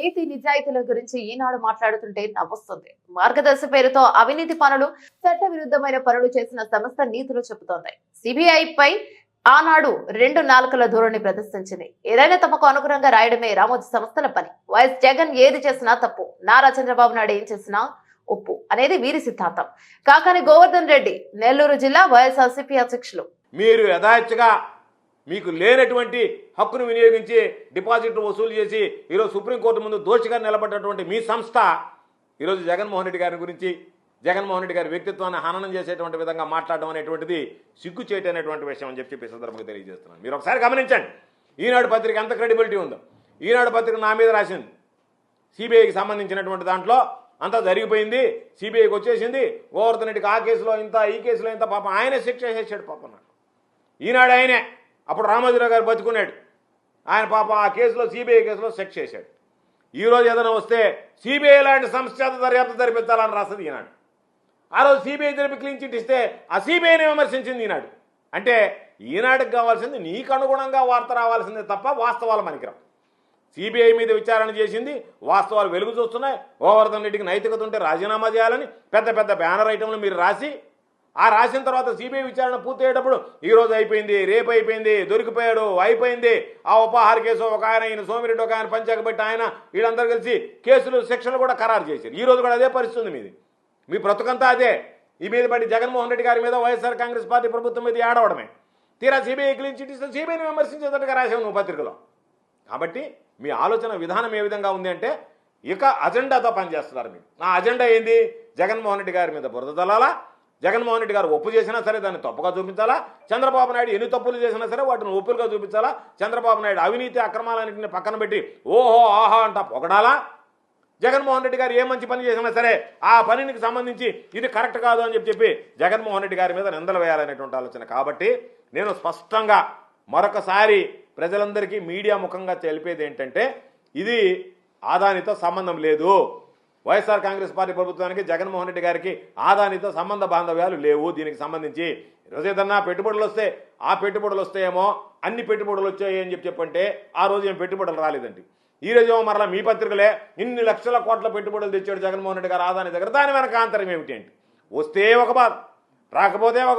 నీతి నిజాయితీల గురించి ఈనాడు మాట్లాడుతుంటే నవ్వొస్తుంది. మార్గదర్శి పేరుతో అవినీతి పనులు చట్ట విరుద్ధమైన పనులు చేసిన సంస్థ నీతులు చెబుతోంది. సిబిఐ పై ఆనాడు రెండు నాలుకల ధోరణి ప్రదర్శించింది. ఏదైనా తమకు అనుగుణంగా రాయడమే రామోజీ సంస్థల పని. వైఎస్ జగన్ ఏది చేసినా తప్పు. నారా చంద్రబాబు నాయుడు ఏం చేసినా ఉప్పు అనేది వీరి సిద్ధాంతం. కాకాని గోవర్ధన్ రెడ్డి నెల్లూరు జిల్లా వైఎస్ఆర్సీపీ అధ్యక్షులు. మీరు యథాచ్ఛగా మీకు లేనటువంటి హక్కును వినియోగించి డిపాజిట్లు వసూలు చేసి ఈరోజు సుప్రీంకోర్టు ముందు దోషిగా నిలబడ్డటువంటి మీ సంస్థ ఈరోజు జగన్మోహన్ రెడ్డి గారి గురించి జగన్మోహన్ రెడ్డి గారి వ్యక్తిత్వాన్ని హననం చేసేటువంటి విధంగా మాట్లాడడం అనేటువంటిది సిగ్గు అనేటువంటి విషయం అని చెప్పి ఈ సందర్భంగా తెలియజేస్తున్నాను. మీరు ఒకసారి గమనించండి. ఈనాడు పత్రిక ఎంత క్రెడిబిలిటీ ఉందో. ఈనాడు పత్రిక నా మీద రాసింది. సిబిఐకి సంబంధించినటువంటి దాంట్లో అంతా జరిగిపోయింది. సిబిఐకి వచ్చేసింది. గోవర్ధన్ రెడ్డికి ఆ కేసులో ఇంత ఈ కేసులో ఇంత పాపం. ఆయనే శిక్ష చేసేసాడు పాపం నాకు. ఈనాడు ఆయనే. అప్పుడు రామోజీరావు గారు బతుకున్నాడు. ఆయన పాప ఆ కేసులో సిబిఐ కేసులో సెక్ చేశాడు. ఈరోజు ఏదైనా వస్తే సిబిఐ లాంటి సంస్థ దర్యాప్తు జరిపించాలని రాస్తుంది ఈనాడు. ఆ రోజు సిబిఐ జరిపి క్లీన్ చిట్ ఇస్తే ఆ సిబిఐని విమర్శించింది ఈనాడు. అంటే ఈనాటికి కావాల్సింది నీకు అనుగుణంగా వార్త రావాల్సిందే తప్ప వాస్తవాలు మనకిరావు సిబిఐ మీద విచారణ చేసింది వాస్తవాలు వెలుగు చూస్తున్నాయి. గోవర్ధన్ రెడ్డికి నైతికత ఉంటే రాజీనామా చేయాలని పెద్ద పెద్ద బ్యానర్ ఐటమ్లు మీరు రాసి ఆ రాసిన తర్వాత సిబిఐ విచారణ పూర్తయ్యేటప్పుడు ఈరోజు అయిపోయింది రేపు అయిపోయింది దొరికిపోయాడు అయిపోయింది. ఆ ఉపాహార కేసు ఒక ఆయన ఈయన సోమిరెడ్డి ఒక ఆయన పంచాకబెట్టి ఆయన వీళ్ళందరూ కలిసి కేసులు శిక్షలు కూడా ఖరారు చేశారు. ఈరోజు కూడా అదే పరిస్థితి మీది. మీ బ్రతుకంతా అదే. ఈ మీద పడి జగన్మోహన్ రెడ్డి గారి మీద వైఎస్ఆర్ కాంగ్రెస్ పార్టీ ప్రభుత్వం మీద ఏడవడమే. తీరా సిబిఐ క్లీన్ చిట్ ఇస్తే సిబిఐని విమర్శించేటట్టుగా రాశావు నువ్వు పత్రికలో. కాబట్టి మీ ఆలోచన విధానం ఏ విధంగా ఉంది అంటే ఇక అజెండాతో పనిచేస్తున్నారు మీరు. నా అజెండా ఏంది? జగన్మోహన్ రెడ్డి గారి మీద బురద తలాలా జగన్మోహన్ రెడ్డి గారు ఒప్పు చేసినా సరే దాన్ని తప్పుగా చూపించాలా? చంద్రబాబు నాయుడు ఎన్ని తప్పులు చేసినా సరే వాటిని ఒప్పులుగా చూపించాలా? చంద్రబాబు నాయుడు అవినీతి అక్రమాలన్నింటిని పక్కన పెట్టి ఓహో ఆహా అంట పొగడాలా? జగన్మోహన్ రెడ్డి గారు ఏ మంచి పని చేసినా సరే ఆ పనికి సంబంధించి ఇది కరెక్ట్ కాదు అని చెప్పి చెప్పి జగన్మోహన్ రెడ్డి గారి మీద నిందలు వేయాలనేటువంటి ఆలోచన. కాబట్టి నేను స్పష్టంగా మరొకసారి ప్రజలందరికీ మీడియా ముఖంగా తెలిపేది ఏంటంటే ఇది ఆదానితో సంబంధం లేదు. వైఎస్ఆర్ కాంగ్రెస్ పార్టీ ప్రభుత్వానికి జగన్మోహన్ రెడ్డి గారికి ఆదానితో సంబంధ బాంధవ్యాలు లేవు. దీనికి సంబంధించి ఈరోజు ఏదన్నా పెట్టుబడులు వస్తే ఆ పెట్టుబడులు వస్తాయేమో అన్ని పెట్టుబడులు వచ్చాయి అని చెప్పి చెప్పంటే ఆ రోజు ఏం పెట్టుబడులు రాలేదండి. ఈ రోజు ఏమో మరలా మీ పత్రికలే ఇన్ని లక్షల కోట్ల పెట్టుబడులు తెచ్చాడు జగన్మోహన్ రెడ్డి గారు ఆదాని దగ్గర. దాని వెనక ఆంతరం ఏమిటి అంటే? వస్తే ఒక బాధ రాకపోతే ఒక బాధ.